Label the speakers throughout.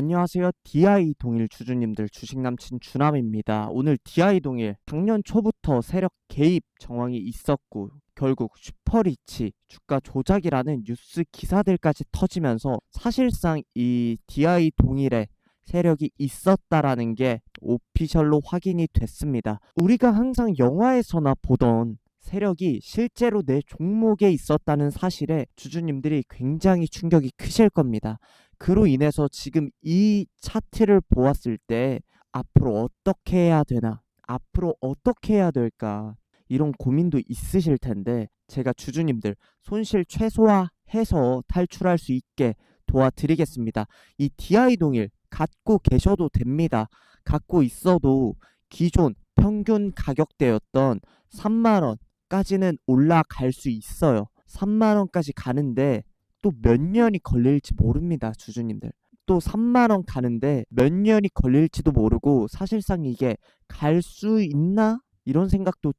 Speaker 1: 안녕하세요. DI 동일 주주님들 주식 남친 주남입니다. 오늘 DI 동일 작년 초부터 세력 개입 정황이 있었고 결국 슈퍼리치 주가 조작이라는 뉴스 기사들까지 터지면서 사실상 이 DI 동일의 세력이 있었다라는 게 오피셜로 확인이 됐습니다. 우리가 항상 영화에서나 보던 세력이 실제로 내 종목에 있었다는 사실에 주주님들이 굉장히 충격이 크실 겁니다. 그로 인해서 지금 이 차트를 보았을 때 앞으로 어떻게 해야 되나? 앞으로 어떻게 해야 될까? 이런 고민도 있으실 텐데 제가 주주님들 손실 최소화해서 탈출할 수 있게 도와드리겠습니다. 이 DI 동일 갖고 계셔도 됩니다. 갖고 있어도 기존 평균 가격대였던 3만 원까지는 올라갈 수 있어요. 3만 원까지 가는데 또 몇 년이 걸릴지 모릅니다, 주주님들. 또 3만 원 가는데 몇 년이 걸릴지도 모르고 사실상 이게 갈 수 있나? 이런 생각도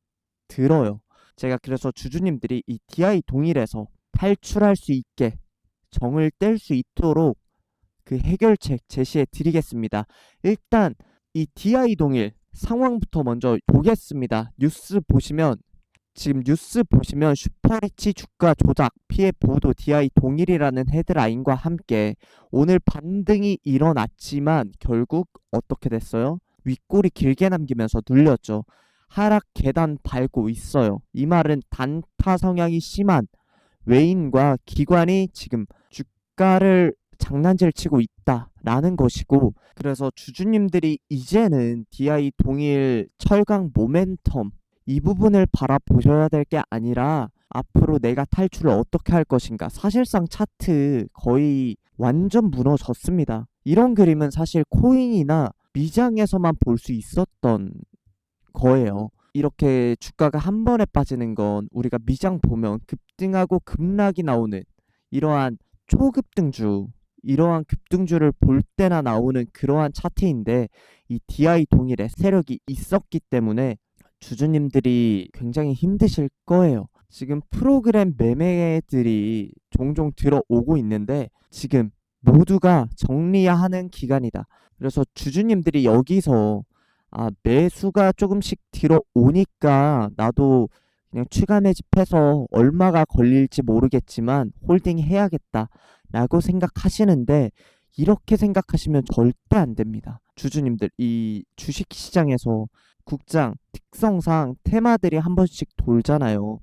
Speaker 1: 들어요. 제가 그래서 주주님들이 이 DI 동일에서 탈출할 수 있게 정을 뗄 수 있도록 그 해결책 제시해 드리겠습니다. 일단 이 DI 동일 상황부터 먼저 보겠습니다. 뉴스 보시면 지금 뉴스 보시면 슈퍼리치 주가 조작 피해 보도 DI 동일이라는 헤드라인과 함께 오늘 반등이 일어났지만 결국 어떻게 됐어요? 윗골이 길게 남기면서 눌렸죠. 하락 계단 밟고 있어요. 이 말은 단타 성향이 심한 외인과 기관이 지금 주가를 장난질 치고 있다라는 것이고 그래서 주주님들이 이제는 DI 동일 철강 모멘텀 이 부분을 바라보셔야 될 게 아니라 앞으로 내가 탈출을 어떻게 할 것인가 사실상 차트 거의 완전 무너졌습니다. 이런 그림은 사실 코인이나 미장에서만 볼 수 있었던 거예요. 이렇게 주가가 한 번에 빠지는 건 우리가 미장 보면 급등하고 급락이 나오는 이러한 초급등주 이러한 급등주를 볼 때나 나오는 그러한 차트인데 이 DI 동일의 세력이 있었기 때문에 주주님들이 굉장히 힘드실 거예요. 지금 프로그램 매매들이 종종 들어오고 있는데 지금 모두가 정리하는 기간이다. 그래서 주주님들이 여기서 아, 매수가 조금씩 들어오니까 나도 그냥 추가 매집해서 얼마가 걸릴지 모르겠지만 홀딩 해야겠다. 라고 생각하시는데 이렇게 생각하시면 절대 안 됩니다. 주주님들, 이 주식 시장에서 국장 특성상 테마들이 한 번씩 돌잖아요.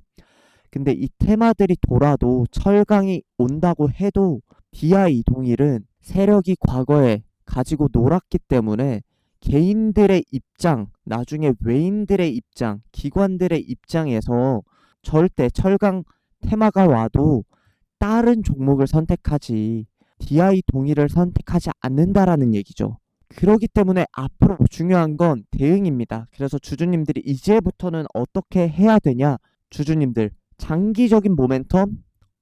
Speaker 1: 근데 이 테마들이 돌아도 철강이 온다고 해도 DI 동일은 세력이 과거에 가지고 놀았기 때문에 개인들의 입장, 나중에 외인들의 입장, 기관들의 입장에서 절대 철강 테마가 와도 다른 종목을 선택하지 DI 동일을 선택하지 않는다라는 얘기죠. 그러기 때문에 앞으로 중요한 건 대응입니다. 그래서 주주님들이 이제부터는 어떻게 해야 되냐? 주주님들 장기적인 모멘텀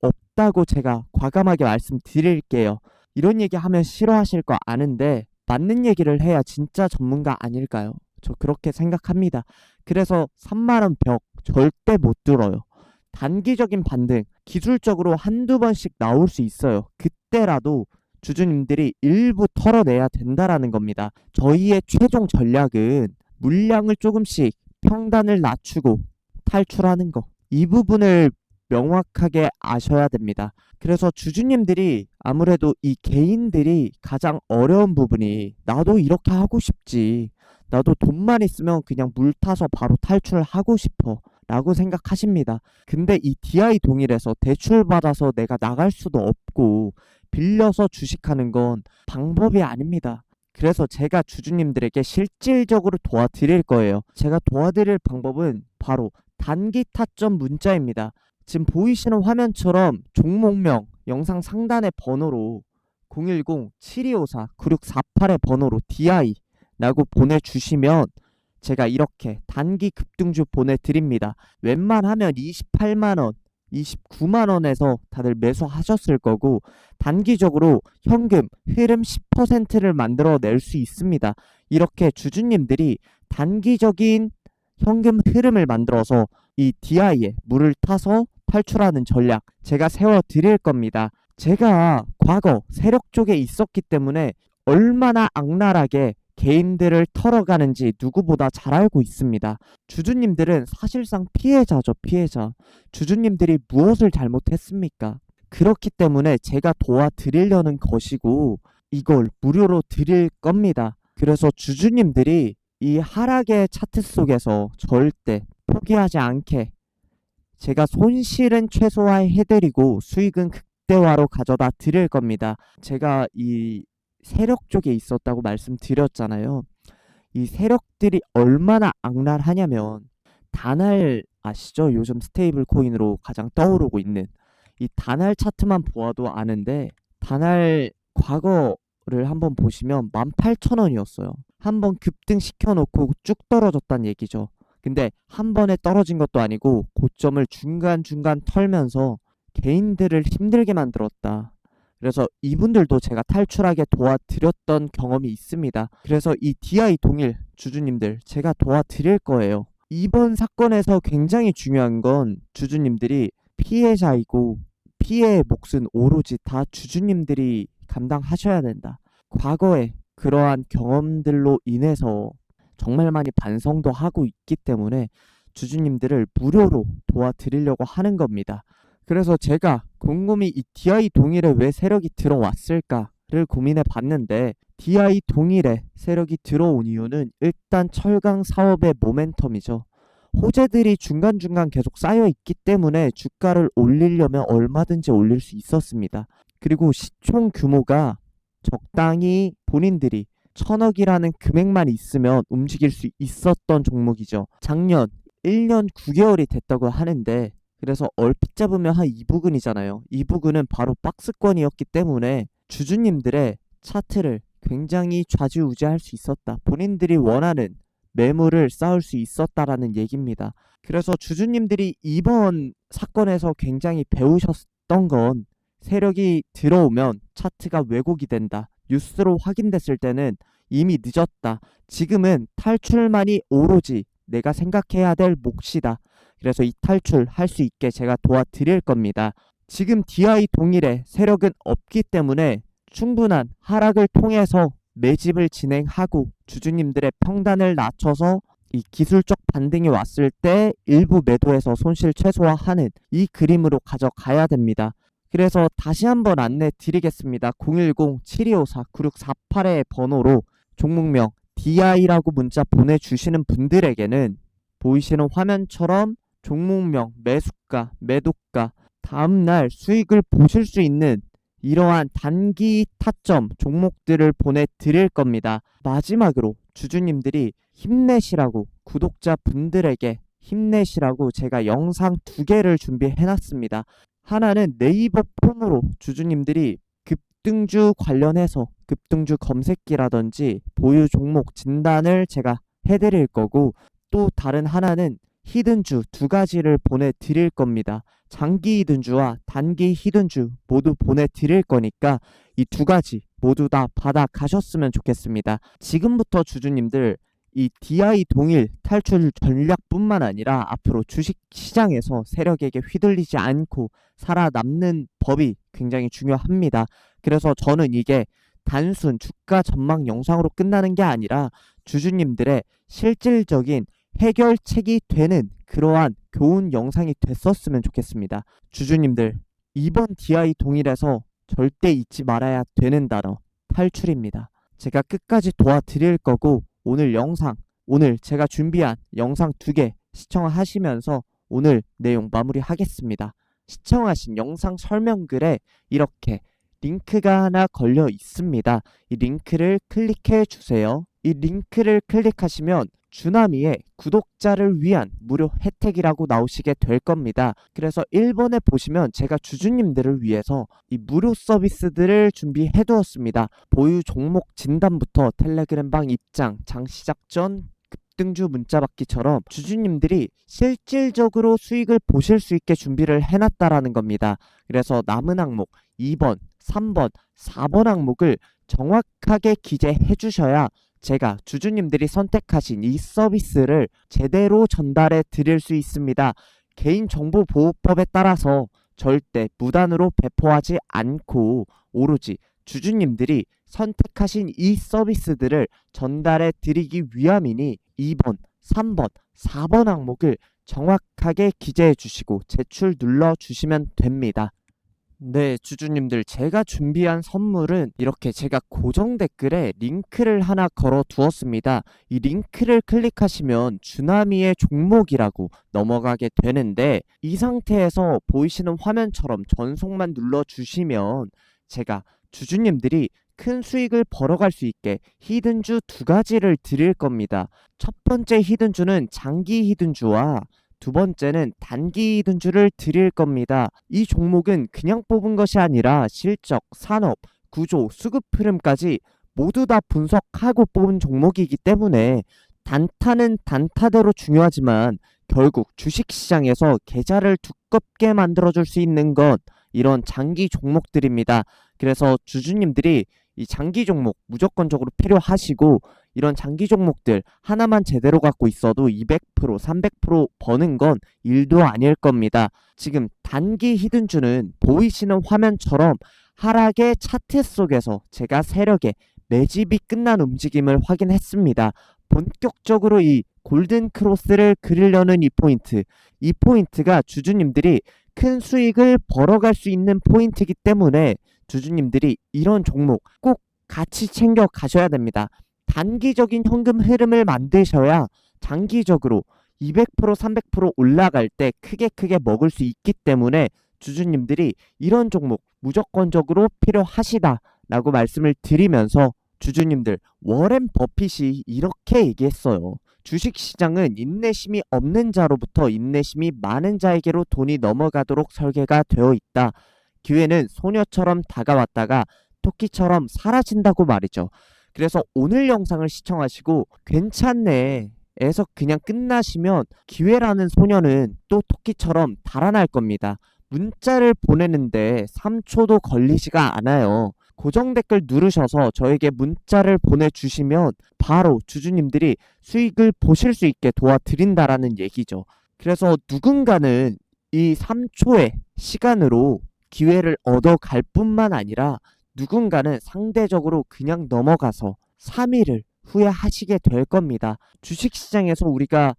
Speaker 1: 없다고 제가 과감하게 말씀드릴게요. 이런 얘기 하면 싫어하실 거 아는데 맞는 얘기를 해야 진짜 전문가 아닐까요? 저 그렇게 생각합니다. 그래서 3만원 벽 절대 못 들어요. 단기적인 반등, 기술적으로 한두 번씩 나올 수 있어요. 그때라도 주주님들이 일부 털어내야 된다라는 겁니다. 저희의 최종 전략은 물량을 조금씩 평단을 낮추고 탈출하는 거. 이 부분을 명확하게 아셔야 됩니다. 그래서 주주님들이 아무래도 이 개인들이 가장 어려운 부분이 나도 이렇게 하고 싶지. 나도 돈만 있으면 그냥 물 타서 바로 탈출하고 싶어. 라고 생각하십니다. 근데 이 DI 동일에서 대출 받아서 내가 나갈 수도 없고 빌려서 주식하는 건 방법이 아닙니다. 그래서 제가 주주님들에게 실질적으로 도와드릴 거예요. 제가 도와드릴 방법은 바로 단기 타점 문자입니다. 지금 보이시는 화면처럼 종목명 영상 상단의 번호로 010-7254-9648의 번호로 DI라고 보내주시면 제가 이렇게 단기 급등주 보내드립니다. 웬만하면 28만원, 29만 원에서 다들 매수하셨을 거고 단기적으로 현금 흐름 10%를 만들어 낼 수 있습니다. 이렇게 주주님들이 단기적인 현금 흐름을 만들어서 이 DI에 물을 타서 탈출하는 전략 제가 세워 드릴 겁니다. 제가 과거 세력 쪽에 있었기 때문에 얼마나 악랄하게 개인들을 털어가는지 누구보다 잘 알고 있습니다. 주주님들은 사실상 피해자죠, 피해자. 주주님들이 무엇을 잘못했습니까? 그렇기 때문에 제가 도와드리려는 것이고 이걸 무료로 드릴 겁니다. 그래서 주주님들이 이 하락의 차트 속에서 절대 포기하지 않게 제가 손실은 최소화해드리고 수익은 극대화로 가져다 드릴 겁니다. 제가 이 세력 쪽에 있었다고 말씀드렸잖아요. 이 세력들이 얼마나 악랄하냐면 단알 아시죠? 요즘 스테이블 코인으로 가장 떠오르고 있는 이 단알 차트만 보아도 아는데 단알 과거를 한번 보시면 18,000원이었어요. 한번 급등시켜 놓고 쭉 떨어졌단 얘기죠. 근데 한 번에 떨어진 것도 아니고 고점을 중간중간 털면서 개인들을 힘들게 만들었다. 그래서 이분들도 제가 탈출하게 도와드렸던 경험이 있습니다. 그래서 이 DI 동일 주주님들 제가 도와드릴 거예요. 이번 사건에서 굉장히 중요한 건 주주님들이 피해자이고 피해의 몫은 오로지 다 주주님들이 감당하셔야 된다. 과거에 그러한 경험들로 인해서 정말 많이 반성도 하고 있기 때문에 주주님들을 무료로 도와드리려고 하는 겁니다. 그래서 제가 곰곰이 이 DI 동일에 왜 세력이 들어왔을까를 고민해 봤는데 DI 동일에 세력이 들어온 이유는 일단 철강 사업의 모멘텀이죠. 호재들이 중간중간 계속 쌓여 있기 때문에 주가를 올리려면 얼마든지 올릴 수 있었습니다. 그리고 시총 규모가 적당히 본인들이 천억이라는 금액만 있으면 움직일 수 있었던 종목이죠. 작년 1년 9개월이 됐다고 하는데 그래서 얼핏 잡으면 한 2부근이잖아요. 2부근은 바로 박스권이었기 때문에 주주님들의 차트를 굉장히 좌지우지할 수 있었다. 본인들이 원하는 매물을 쌓을 수 있었다라는 얘기입니다. 그래서 주주님들이 이번 사건에서 굉장히 배우셨던 건 세력이 들어오면 차트가 왜곡이 된다. 뉴스로 확인됐을 때는 이미 늦었다. 지금은 탈출만이 오로지 내가 생각해야 될 몫이다. 그래서 이 탈출 할 수 있게 제가 도와드릴 겁니다. 지금 DI 동일에 세력은 없기 때문에 충분한 하락을 통해서 매집을 진행하고 주주님들의 평단을 낮춰서 이 기술적 반등이 왔을 때 일부 매도해서 손실 최소화하는 이 그림으로 가져가야 됩니다. 그래서 다시 한번 안내 드리겠습니다. 010-7254-9648의 번호로 종목명 DI라고 문자 보내주시는 분들에게는 보이시는 화면처럼 종목명, 매수가, 매도가, 다음날 수익을 보실 수 있는 이러한 단기 타점 종목들을 보내드릴 겁니다. 마지막으로 주주님들이 힘내시라고 구독자 분들에게 힘내시라고 제가 영상 두 개를 준비해놨습니다. 하나는 네이버 폰으로 주주님들이 급등주 관련해서 급등주 검색기라든지 보유 종목 진단을 제가 해드릴 거고 또 다른 하나는 히든주 두 가지를 보내드릴 겁니다. 장기 히든주와 단기 히든주 모두 보내드릴 거니까 이 두 가지 모두 다 받아 가셨으면 좋겠습니다. 지금부터 주주님들 이 DI 동일 탈출 전략뿐만 아니라 앞으로 주식 시장에서 세력에게 휘둘리지 않고 살아남는 법이 굉장히 중요합니다. 그래서 저는 이게 단순 주가 전망 영상으로 끝나는 게 아니라 주주님들의 실질적인 해결책이 되는 그러한 교훈 영상이 됐었으면 좋겠습니다. 주주님들, 이번 DI 동일에서 절대 잊지 말아야 되는 단어, 탈출입니다. 제가 끝까지 도와드릴 거고, 오늘 영상, 오늘 제가 준비한 영상 두 개 시청하시면서 오늘 내용 마무리하겠습니다. 시청하신 영상 설명글에 이렇게 링크가 하나 걸려 있습니다. 이 링크를 클릭해 주세요. 이 링크를 클릭하시면 주나미의 구독자를 위한 무료 혜택이라고 나오시게 될 겁니다. 그래서 1번에 보시면 제가 주주님들을 위해서 이 무료 서비스들을 준비해 두었습니다. 보유 종목 진단부터 텔레그램방 입장, 장 시작 전 급등주 문자 받기처럼 주주님들이 실질적으로 수익을 보실 수 있게 준비를 해놨다라는 겁니다. 그래서 남은 항목 2번, 3번, 4번 항목을 정확하게 기재해 주셔야 제가 주주님들이 선택하신 이 서비스를 제대로 전달해 드릴 수 있습니다. 개인정보보호법에 따라서 절대 무단으로 배포하지 않고 오로지 주주님들이 선택하신 이 서비스들을 전달해 드리기 위함이니 2번, 3번, 4번 항목을 정확하게 기재해 주시고 제출 눌러 주시면 됩니다. 네, 주주님들, 제가 준비한 선물은 이렇게 제가 고정 댓글에 링크를 하나 걸어 두었습니다. 이 링크를 클릭하시면 주나미의 종목이라고 넘어가게 되는데 이 상태에서 보이시는 화면처럼 전송만 눌러 주시면 제가 주주님들이 큰 수익을 벌어갈 수 있게 히든주 두 가지를 드릴 겁니다. 첫 번째 히든주는 장기 히든주와 두 번째는 단기 히든주를 드릴 겁니다. 이 종목은 그냥 뽑은 것이 아니라 실적, 산업, 구조, 수급 흐름까지 모두 다 분석하고 뽑은 종목이기 때문에 단타는 단타대로 중요하지만 결국 주식시장에서 계좌를 두껍게 만들어줄 수 있는 건 이런 장기 종목들입니다. 그래서 주주님들이 이 장기 종목 무조건적으로 필요하시고 이런 장기 종목들 하나만 제대로 갖고 있어도 200% 300% 버는 건 일도 아닐 겁니다. 지금 단기 히든주는 보이시는 화면처럼 하락의 차트 속에서 제가 세력의 매집이 끝난 움직임을 확인했습니다. 본격적으로 이 골든 크로스를 그리려는 이 포인트, 이 포인트가 주주님들이 큰 수익을 벌어갈 수 있는 포인트이기 때문에 주주님들이 이런 종목 꼭 같이 챙겨 가셔야 됩니다. 단기적인 현금 흐름을 만드셔야 장기적으로 200% 300% 올라갈 때 크게 크게 먹을 수 있기 때문에 주주님들이 이런 종목 무조건적으로 필요하시다라고 말씀을 드리면서 주주님들 워렌 버핏이 이렇게 얘기했어요. 주식 시장은 인내심이 없는 자로부터 인내심이 많은 자에게로 돈이 넘어가도록 설계가 되어 있다. 기회는 소녀처럼 다가왔다가 토끼처럼 사라진다고 말이죠. 그래서 오늘 영상을 시청하시고 괜찮네. 에서 그냥 끝나시면 기회라는 소녀는 또 토끼처럼 달아날 겁니다. 문자를 보내는데 3초도 걸리지가 않아요. 고정 댓글 누르셔서 저에게 문자를 보내주시면 바로 주주님들이 수익을 보실 수 있게 도와드린다라는 얘기죠. 그래서 누군가는 이 3초의 시간으로 기회를 얻어갈 뿐만 아니라 누군가는 상대적으로 그냥 넘어가서 3일을 후회하시게 될 겁니다. 주식시장에서 우리가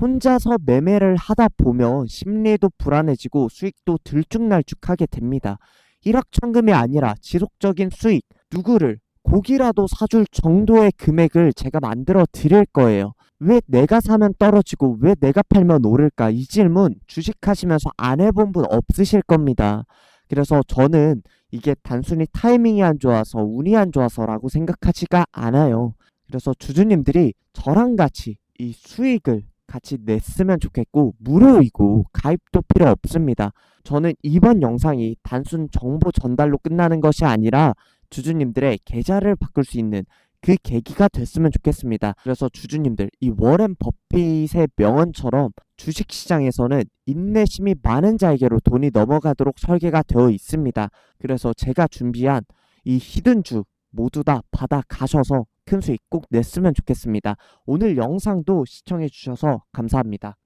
Speaker 1: 혼자서 매매를 하다 보면 심리도 불안해지고 수익도 들쭉날쭉하게 됩니다. 일확천금이 아니라 지속적인 수익, 누구를 고기라도 사줄 정도의 금액을 제가 만들어 드릴 거예요. 왜 내가 사면 떨어지고 왜 내가 팔면 오를까? 이 질문 주식하시면서 안 해본 분 없으실 겁니다. 그래서 저는 이게 단순히 타이밍이 안 좋아서 운이 안 좋아서라고 생각하지가 않아요. 그래서 주주님들이 저랑 같이 이 수익을 같이 냈으면 좋겠고 무료이고 가입도 필요 없습니다. 저는 이번 영상이 단순 정보 전달로 끝나는 것이 아니라 주주님들의 계좌를 바꿀 수 있는 그 계기가 됐으면 좋겠습니다. 그래서 주주님들 이 워렌 버핏의 명언처럼 주식 시장에서는 인내심이 많은 자에게로 돈이 넘어가도록 설계가 되어 있습니다. 그래서 제가 준비한 이 히든주 모두 다 받아 가셔서 큰 수익 꼭 냈으면 좋겠습니다. 오늘 영상도 시청해 주셔서 감사합니다.